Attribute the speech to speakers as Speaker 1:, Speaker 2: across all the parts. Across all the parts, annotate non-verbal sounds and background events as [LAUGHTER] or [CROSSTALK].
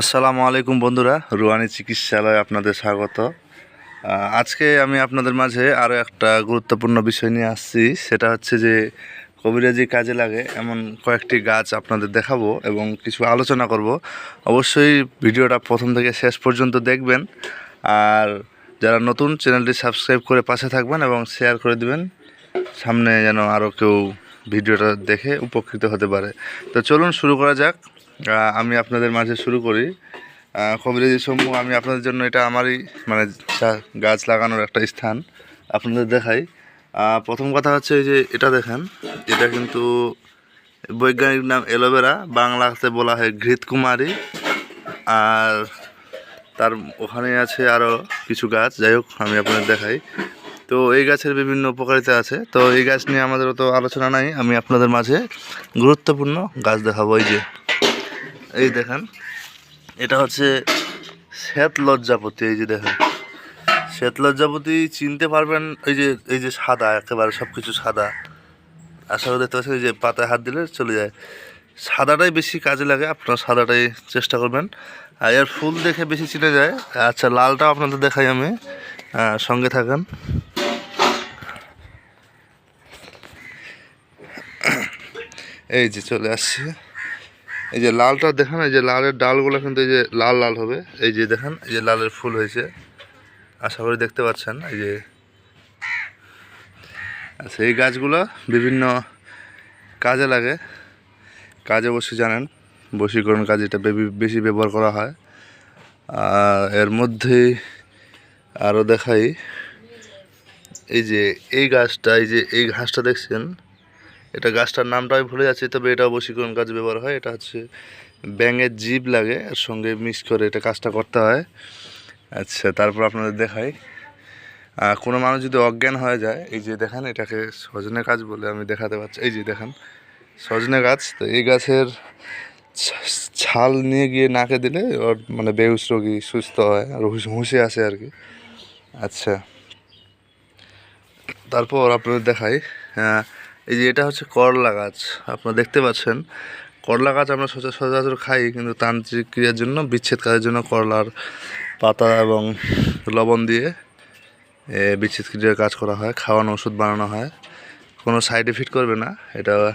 Speaker 1: আসসালামু আলাইকুম বন্ধুরা, রুয়ানি চিকিৎসালয়ে আপনাদের স্বাগত। আজকে আমি আপনাদের মাঝে আরও একটা গুরুত্বপূর্ণ বিষয় নিয়ে আসছি, সেটা হচ্ছে যে কবিরাজি কাজে লাগে এমন কয়েকটি গাছ আপনাদের দেখাবো এবং কিছু আলোচনা করব। অবশ্যই ভিডিওটা প্রথম থেকে শেষ পর্যন্ত দেখবেন, আর যারা নতুন চ্যানেলটি সাবস্ক্রাইব করে পাশে থাকবেন এবং শেয়ার করে দিবেন, সামনে যেন আরও কেউ ভিডিওটা দেখে উপকৃত হতে পারে। তো চলুন শুরু করা যাক। আমি আপনাদের মাঝে শুরু করি। কবিরাজি সমূহ, আমি আপনাদের জন্য এটা আমারই মানে গাছ লাগানোর একটা স্থান আপনাদের দেখাই। প্রথম কথা হচ্ছে যে এটা দেখেন, এটা কিন্তু বৈজ্ঞানিক নাম অ্যালোভেরা, বাংলাতে বলা হয় ঘৃতকুমারী। আর তার ওখানে আছে আরও কিছু গাছ। যাই হোক, আমি আপনাদের দেখাই। তো এই গাছের বিভিন্ন উপকারিতা আছে। তো এই গাছ নিয়ে আমাদের অত আলোচনা নাই, আমি আপনাদের মাঝে গুরুত্বপূর্ণ গাছ দেখাবো। এই যে, এই দেখেন, এটা হচ্ছে শ্বেত লজ্জাপতি, এই যে দেখেন। শ্বেত লজ্জাপতি চিনতে পারবেন, এই যে এই যে সাদা, একেবারে সব কিছু সাদা। আশা দেখতে পাচ্ছেন, এই যে পাতায় হাত দিলে চলে যায়। সাদাটাই বেশি কাজে লাগে, আপনারা সাদাটাই চেষ্টা করবেন। আর এর ফুল দেখে বেশি চিনে যায়। আচ্ছা লালটাও আপনাদের দেখাই আমি। সঙ্গে থাকেন। এই যে চলে আসছে। এই যে লালটা দেখেন, এই যে লালের ডালগুলো কিন্তু এই যে লাল লাল হবে। এই যে দেখেন, এই যে লালের ফুল হয়েছে। আশা করি দেখতে পাচ্ছেন, এই যে। আচ্ছা এই গাছগুলো বিভিন্ন কাজে লাগে। কাজে অবশ্যই জানেন, বশীকরণ কাজে এটা বেশি ব্যবহার করা হয়। আর এর মধ্যেই আরও দেখাই, এই যে এই গাছটা, এই যে এই ঘাসটা দেখছেন এটা গাছটার নামটা আমি ভুলে যাচ্ছি তবে এটা বশীকরণ কাজে ব্যবহার হয়। এটা হচ্ছে ব্যাঙের জিভ লাগে এর সঙ্গে মিক্স করে এটা কাজটা করতে হয়। আচ্ছা তারপর আপনাদের দেখাই। কোনো মানুষ যদি অজ্ঞান হয়ে যায় এই যে দেখেন এটাকে সজনে গাছ বলে আমি দেখাতে পারছি। এই যে দেখেন সজনে গাছ তো এই গাছের ছাল নিয়ে গিয়ে নাকে দিলে ওর মানে বেহুশ রোগী সুস্থ হয় আর হুশ- আসে আর কি। আচ্ছা তারপর আপনাদের দেখাই আহ, এই যে এটা হচ্ছে করলা গাছ আপনারা দেখতে পাচ্ছেন। করলা গাছ আমরা সচা- সচরাচর খাই কিন্তু তান্ত্রিক ক্রিয়ার জন্য বিচ্ছেদ কাজের জন্য করলার পাতা এবং লবণ দিয়ে এ, বিচ্ছেদ ক্রিয়ার কাজ করা হয় খাওয়ানো ওষুধ বানানো হয়। কোনো সাইড এফেক্ট করবে না এটা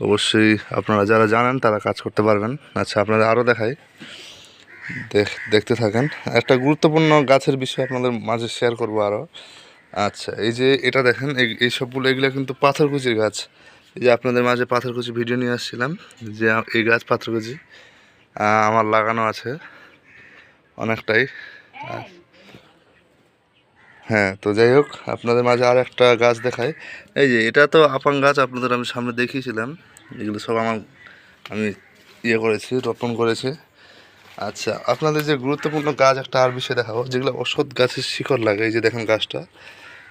Speaker 1: অবশ্যই আপনারা যারা জানেন তারা কাজ করতে পারবেন। আচ্ছা আপনাদের আরও দেখাই। দেখ দেখতে থাকেন। একটা গুরুত্বপূর্ণ গাছের বিষয় আপনাদের মাঝে শেয়ার করব আরও আচ্ছা এই যে এটা দেখেন, এই সবগুলো, এগুলো কিন্তু পাথরকুচির গাছ। এই যে আপনাদের মাঝে পাথরকুচি ভিডিও নিয়ে আসছিলাম, যে এই গাছ পাথরকুচি আমার লাগানো আছে অনেকটাই। হ্যাঁ তো যাই হোক, আপনাদের মাঝে আর একটা গাছ দেখায় এই যে, এটা তো আপাং গাছ, আপনাদের আমি সামনে দেখিয়েছিলাম। এগুলো সব আমার, আমি ইয়ে করেছি, রোপণ করেছি। আচ্ছা আপনাদের যে গুরুত্বপূর্ণ গাছ একটা আর বিষয় দেখাবো, যেগুলো ওষুধ গাছের শিকড় লাগে, এই যে দেখেন গাছটা।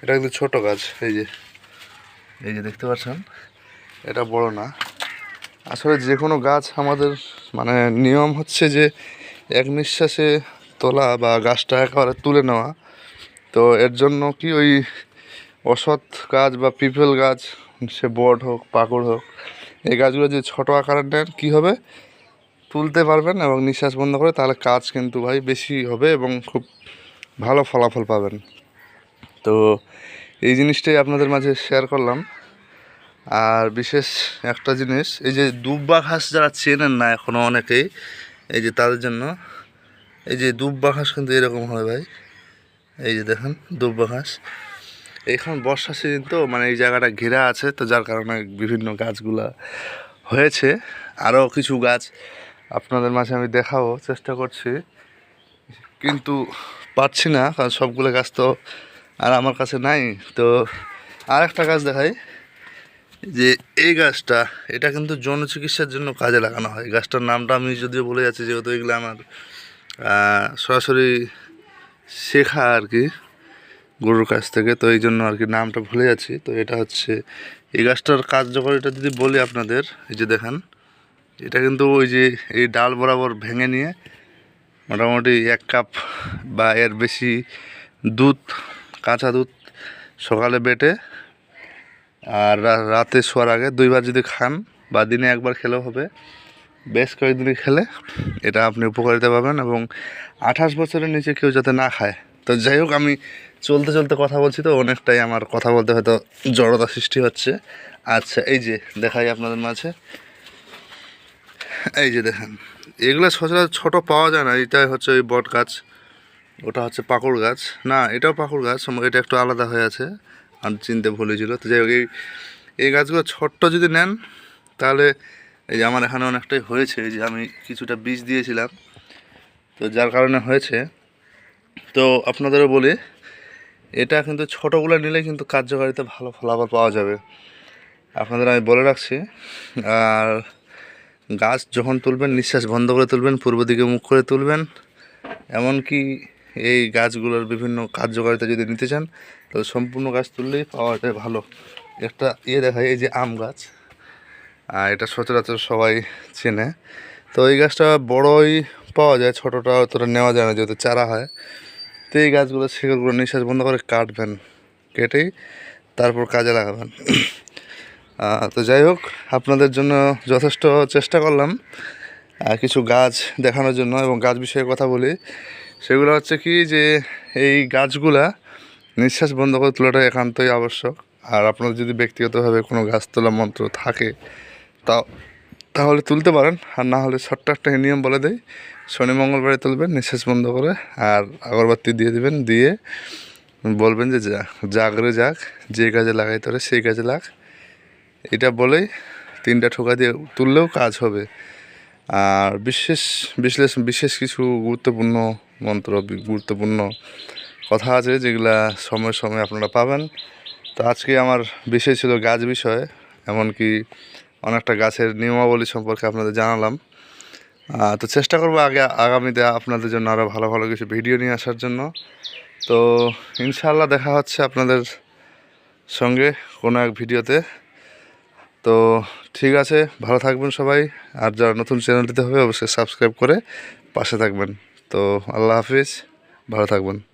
Speaker 1: এটা কিন্তু ছোট গাছ, এই যে এই যে দেখতে পাচ্ছেন, এটা বড় না। আসলে যে কোনো গাছ আমাদের মানে নিয়ম হচ্ছে যে এক নিঃশ্বাসে তোলা বা গাছটা একেবারে তুলে নেওয়া। তো এর জন্য কি ওই অসৎ গাছ বা পিপল গাছ, সে বট হোক, পাকড় হোক, এই গাছগুলো যে ছোটো আকারের নেন, কী হবে? তুলতে পারবেন এবং নিঃশ্বাস বন্ধ করে তাহলে কাজ কিন্তু ভাই বেশি হবে এবং খুব ভালো ফলাফল পাবেন। তো এই জিনিসটাই আপনাদের মাঝে শেয়ার করলাম। আর বিশেষ একটা জিনিস, এই যে দুব্বা ঘাস যারা চেনেন না এখনও অনেকেই, এই যে তাদের জন্য, এই যে দুব্বা ঘাস কিন্তু এরকম হয় ভাই। এই যে দেখেন দুব্বা ঘাস। এখন বর্ষা সিজন তো মানে এই জায়গাটা ঘেরা আছে, তো যার কারণে বিভিন্ন গাছগুলা হয়েছে। আরও কিছু গাছ আপনাদের মাঝে আমি দেখাবো, চেষ্টা করছি। কিন্তু পারছি না, কারণ সবগুলো গাছ তো আর আমার কাছে নাই। তো আর একটা গাছ দেখাই, যে এই গাছটা, এটা কিন্তু যৌন চিকিৎসার জন্য কাজে লাগানো হয়। গাছটার নামটা আমি যদিও বলে যাচ্ছি, যেহেতু এগুলো আমার সরাসরি শেখা আর কি, গরুর কাছ থেকে। তো এই জন্য আর কি নামটা ভুলে যাচ্ছি। তো এটা হচ্ছে, এই গাছটার কার্যকরিতা যদি বলি আপনাদের, এই যে দেখেন এটা কিন্তু ওই যে এই ডাল বরাবর ভেঙে নিয়ে মোটামুটি এক কাপ বা এর বেশি দুধ, কাঁচা দুধ সকালে বেটে আর রাতে শোয়ার আগে দুইবার যদি খান বা দিনে একবার খেলেও হবে, বেশ কয়েকদিন খেলে এটা আপনি উপকারিতা পাবেন এবং আঠাশ বছরের নিচে কেউ যাতে না খায়। তো যাই হোক, আমি চলতে চলতে কথা বলছি তো, অনেকটাই আমার কথা বলতে হয়তো জড়তা সৃষ্টি হচ্ছে। আচ্ছা এই যে দেখাই আপনাদের মাঝে। [LAUGHS] এই যে দেখেন, এগুলো সচরাচর ছোটো পাওয়া যায় না, এটাই হচ্ছে ওই বট গাছ, ওটা হচ্ছে পাকুড় গাছ। না, এটাও পাকুড় গাছ এটা একটু আলাদা হয়ে আছে, আর চিনতে ভুলে ছিল তো যাই হোক, এই এই গাছগুলো ছোট্ট যদি নেন, তাহলে এই যে আমার এখানে অনেকটাই হয়েছে যে আমি কিছুটা বীজ দিয়েছিলাম, তো যার কারণে হয়েছে। তো আপনাদেরও বলি, এটা কিন্তু ছোটোগুলো নিলে কিন্তু কার্যকারিতা ভালো ফলাফল পাওয়া যাবে। আপনাদের আমি বলে রাখছি, আর গাছ যখন তুলবেন, নিঃশ্বাস বন্ধ করে তুলবেন, পূর্ব দিকে মুখ করে তুলবেন। এমনকি এই গাছগুলোর বিভিন্ন কার্যকারিতা যদি নিতে চান, তাহলে সম্পূর্ণ গাছ তুললেই পাওয়া যায় ভালো। একটা ইয়ে দেখায় এই যে আম গাছ। এটা সচরাচর সবাই চেনে। তো এই গাছটা বড়ই পাওয়া যায়, ছোটোটা অতটা নেওয়া যায় না, যেহেতু চারা হয়। তো এই গাছগুলো শিকড়গুলো নিঃশ্বাস বন্ধ করে কাটবেন, কেটেই তারপর কাজে লাগাবেন। তো যাই হোক, আপনাদের জন্য যথেষ্ট চেষ্টা করলাম কিছু গাছ দেখানোর জন্য এবং গাছ বিষয়ে কথা বলি। সেগুলো হচ্ছে কি যে, এই গাছগুলা নিঃশ্বাস বন্ধ করে তোলাটা একান্তই আবশ্যক। আর আপনার যদি ব্যক্তিগতভাবে কোনো গাছ তোলা মন্ত্র থাকে তা তাহলে তুলতে পারেন। আর না হলে ছোট্ট একটা নিয়ম বলে দেয় শনি মঙ্গলবারে তুলবেন, নিঃশ্বাস বন্ধ করে, আর আগরবাতি দিয়ে দিবেন, দিয়ে বলবেন যে যা জাগরে যাক, যে কাজে লাগাইতে পারে সেই কাজে লাগ। এটা বলেই তিনটা ঠোকা দিয়ে তুললেও কাজ হবে। আর বিশেষ বিশ্লেষণ বিশেষ কিছু গুরুত্বপূর্ণ মন্ত্র গুরুত্বপূর্ণ কথা আছে যেগুলা সময় সময় আপনারা পাবেন। তো আজকে আমার বিষয় ছিল গাছ বিষয়ে, এমনকি অনেকটা গাছের নিয়মাবলী সম্পর্কে আপনাদের জানালাম। তো চেষ্টা করব আগে আগামীতে আপনাদের জন্য আরও ভালো ভালো কিছু ভিডিও নিয়ে আসার জন্য। তো ইনশাল্লাহ দেখা হচ্ছে আপনাদের সঙ্গে কোনো এক ভিডিওতে। তো ঠিক আছে, ভালো থাকবেন সবাই। আর যারা নতুন চ্যানেলটিতে হবে, অবশ্যই সাবস্ক্রাইব করে পাশে থাকবেন। তো আল্লাহ হাফিজ, ভালো থাকবেন।